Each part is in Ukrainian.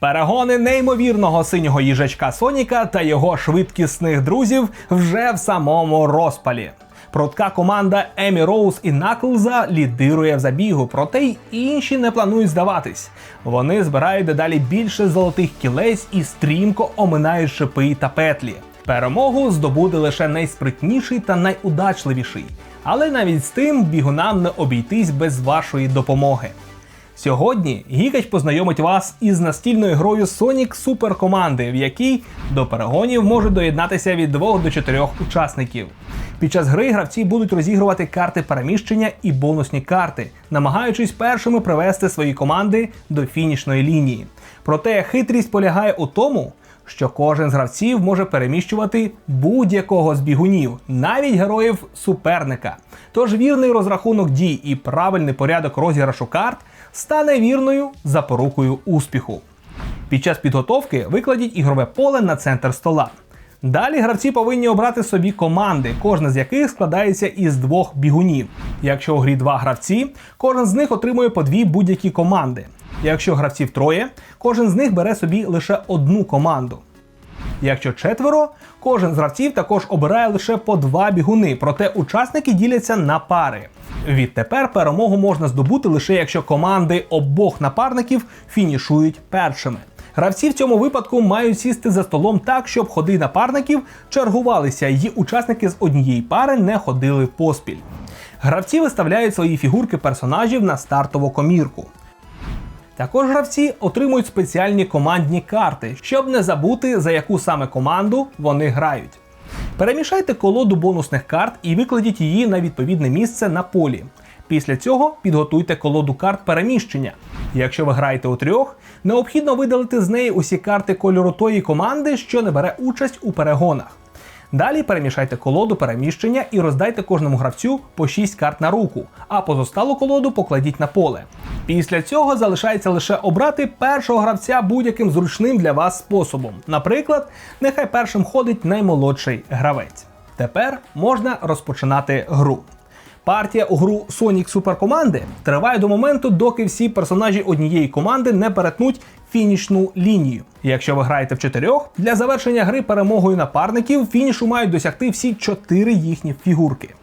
Перегони неймовірного синього їжачка Соніка та його швидкісних друзів вже в самому розпалі. Прудка команда Емі Роуз і Наклза лідирує в забігу, проте й інші не планують здаватись. Вони збирають дедалі більше золотих кілець і стрімко оминають шипи та петлі. Перемогу здобуде лише найспритніший та найудачливіший. Але навіть з тим бігунам не обійтись без вашої допомоги. Сьогодні Гікач познайомить вас із настільною грою Sonic Super команди, в якій до перегонів можуть доєднатися від 2 до 4 учасників. Під час гри гравці будуть розігрувати карти переміщення і бонусні карти, намагаючись першими привести свої команди до фінішної лінії. Проте хитрість полягає у тому, що кожен з гравців може переміщувати будь-якого з бігунів, навіть героїв суперника. Тож вірний розрахунок дій і правильний порядок розіграшу карт стане вірною запорукою успіху. Під час підготовки викладіть ігрове поле на центр стола. Далі гравці повинні обрати собі команди, кожна з яких складається із двох бігунів. Якщо у грі два гравці, кожен з них отримує по дві будь-які команди. Якщо гравців троє, кожен з них бере собі лише одну команду. Якщо четверо, кожен з гравців також обирає лише по два бігуни, проте учасники діляться на пари. Відтепер перемогу можна здобути лише якщо команди обох напарників фінішують першими. Гравці в цьому випадку мають сісти за столом так, щоб ходи напарників чергувалися, і учасники з однієї пари не ходили поспіль. Гравці виставляють свої фігурки персонажів на стартову комірку. Також гравці отримують спеціальні командні карти, щоб не забути, за яку саме команду вони грають. Перемішайте колоду бонусних карт і викладіть її на відповідне місце на полі. Після цього підготуйте колоду карт переміщення. Якщо ви граєте у трьох, необхідно видалити з неї усі карти кольору тої команди, що не бере участь у перегонах. Далі перемішайте колоду переміщення і роздайте кожному гравцю по 6 карт на руку, а позосталу колоду покладіть на поле. Після цього залишається лише обрати першого гравця будь-яким зручним для вас способом. Наприклад, нехай першим ходить наймолодший гравець. Тепер можна розпочинати гру. Партія у гру Sonic Super команди триває до моменту, доки всі персонажі однієї команди не перетнуть фінішну лінію. Якщо ви граєте в чотирьох, для завершення гри перемогою напарників фінішу мають досягти всі чотири їхні фігурки.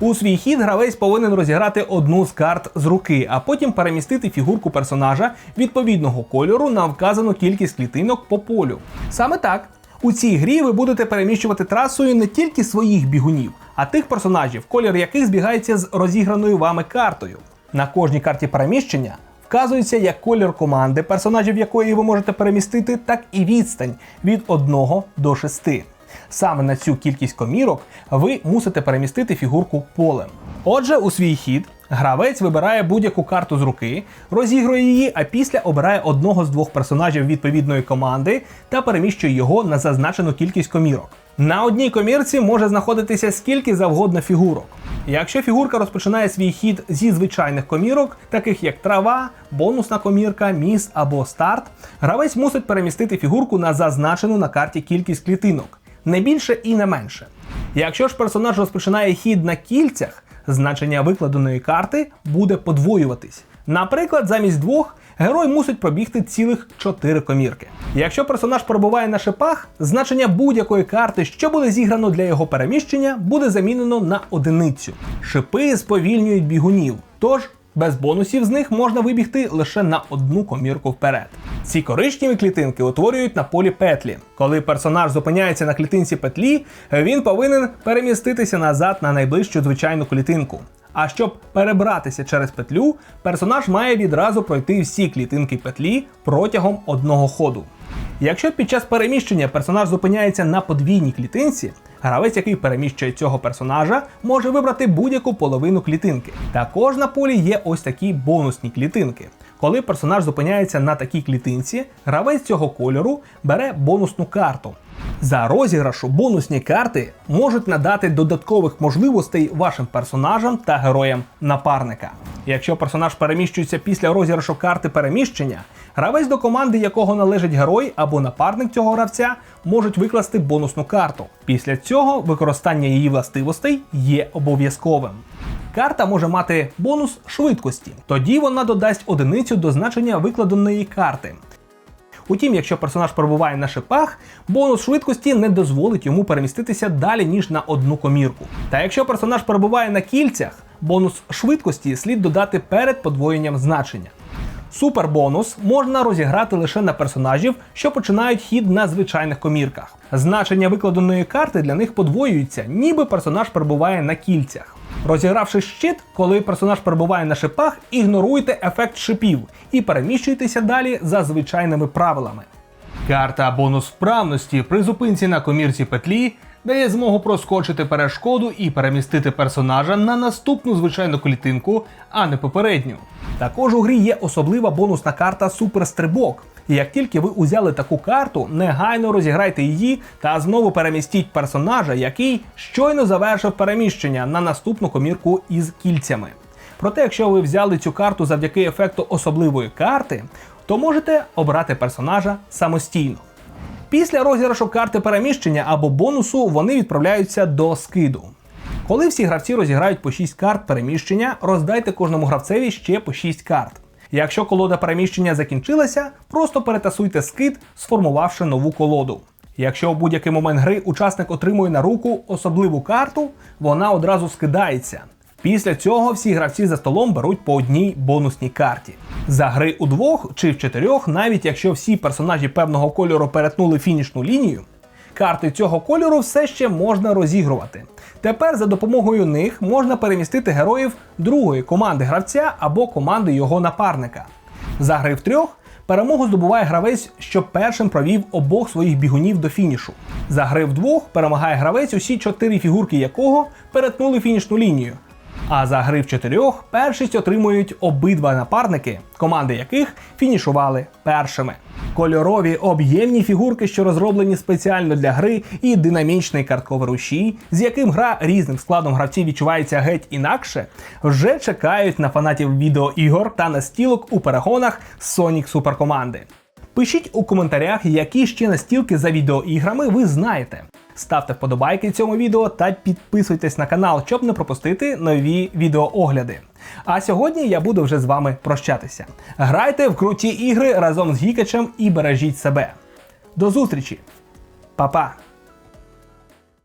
У свій хід гравець повинен розіграти одну з карт з руки, а потім перемістити фігурку персонажа відповідного кольору на вказану кількість клітинок по полю. Саме так. У цій грі ви будете переміщувати трасою не тільки своїх бігунів, а тих персонажів, колір яких збігається з розіграною вами картою. На кожній карті переміщення вказується як колір команди, персонажів якої ви можете перемістити, так і відстань від 1 до 6. Саме на цю кількість комірок ви мусите перемістити фігурку полем. Отже, у свій хід гравець вибирає будь-яку карту з руки, розігрує її, а після обирає одного з двох персонажів відповідної команди та переміщує його на зазначену кількість комірок. На одній комірці може знаходитися скільки завгодно фігурок. Якщо фігурка розпочинає свій хід зі звичайних комірок, таких як трава, бонусна комірка, міс або старт, гравець мусить перемістити фігурку на зазначену на карті кількість клітинок, не більше і не менше. Якщо ж персонаж розпочинає хід на кільцях, значення викладеної карти буде подвоюватись. Наприклад, замість двох герой мусить пробігти цілих 4 комірки. Якщо персонаж перебуває на шипах, значення будь-якої карти, що буде зіграно для його переміщення, буде замінено на одиницю. Шипи сповільнюють бігунів, тож без бонусів з них можна вибігти лише на одну комірку вперед. Ці коричневі клітинки утворюють на полі петлі. Коли персонаж зупиняється на клітинці петлі, він повинен переміститися назад на найближчу звичайну клітинку. А щоб перебратися через петлю, персонаж має відразу пройти всі клітинки петлі протягом одного ходу. Якщо під час переміщення персонаж зупиняється на подвійній клітинці, гравець, який переміщує цього персонажа, може вибрати будь-яку половину клітинки. Також на полі є ось такі бонусні клітинки. Коли персонаж зупиняється на такій клітинці, гравець цього кольору бере бонусну карту. За розіграшу бонусні карти можуть надати додаткових можливостей вашим персонажам та героям напарника. Якщо персонаж переміщується після розіграшу карти переміщення, гравець до команди, якого належить герой або напарник цього гравця, можуть викласти бонусну карту. Після цього використання її властивостей є обов'язковим. Карта може мати бонус швидкості, тоді вона додасть одиницю до значення викладеної карти. Утім, якщо персонаж перебуває на шипах, бонус швидкості не дозволить йому переміститися далі, ніж на одну комірку. Та якщо персонаж перебуває на кільцях, бонус швидкості слід додати перед подвоєнням значення. Супербонус можна розіграти лише на персонажів, що починають хід на звичайних комірках. Значення викладеної карти для них подвоюються, ніби персонаж перебуває на кільцях. Розігравши щит, коли персонаж перебуває на шипах, ігноруйте ефект шипів і переміщуйтеся далі за звичайними правилами. Карта бонус вправності при зупинці на комірці петлі дає змогу проскочити перешкоду і перемістити персонажа на наступну звичайну клітинку, а не попередню. Також у грі є особлива бонусна карта Суперстрибок. І як тільки ви узяли таку карту, негайно розіграйте її та знову перемістіть персонажа, який щойно завершив переміщення на наступну комірку із кільцями. Проте, якщо ви взяли цю карту завдяки ефекту особливої карти, то можете обрати персонажа самостійно. Після розіграшу карти переміщення або бонусу вони відправляються до скиду. Коли всі гравці розіграють по 6 карт переміщення, роздайте кожному гравцеві ще по 6 карт. Якщо колода переміщення закінчилася, просто перетасуйте скид, сформувавши нову колоду. Якщо в будь-який момент гри учасник отримує на руку особливу карту, вона одразу скидається. Після цього всі гравці за столом беруть по одній бонусній карті. За гри у двох чи в чотирьох, навіть якщо всі персонажі певного кольору перетнули фінішну лінію, карти цього кольору все ще можна розігрувати. Тепер за допомогою них можна перемістити героїв другої команди гравця або команди його напарника. За гри в трьох перемогу здобуває гравець, що першим провів обох своїх бігунів до фінішу. За гри в двох перемагає гравець, усі чотири фігурки якого перетнули фінішну лінію. А за гри в чотирьох першість отримують обидва напарники, команди яких фінішували першими. Кольорові об'ємні фігурки, що розроблені спеціально для гри, і динамічний картковий рушій, з яким гра різним складом гравців відчувається геть інакше, вже чекають на фанатів відеоігор та настілок у перегонах Sonic Суперкоманди. Пишіть у коментарях, які ще настілки за відеоіграми ви знаєте. Ставте вподобайки цьому відео та підписуйтесь на канал, щоб не пропустити нові відеоогляди. А сьогодні я буду вже з вами прощатися. Грайте в круті ігри разом з Гікачем і бережіть себе. До зустрічі! Па-па!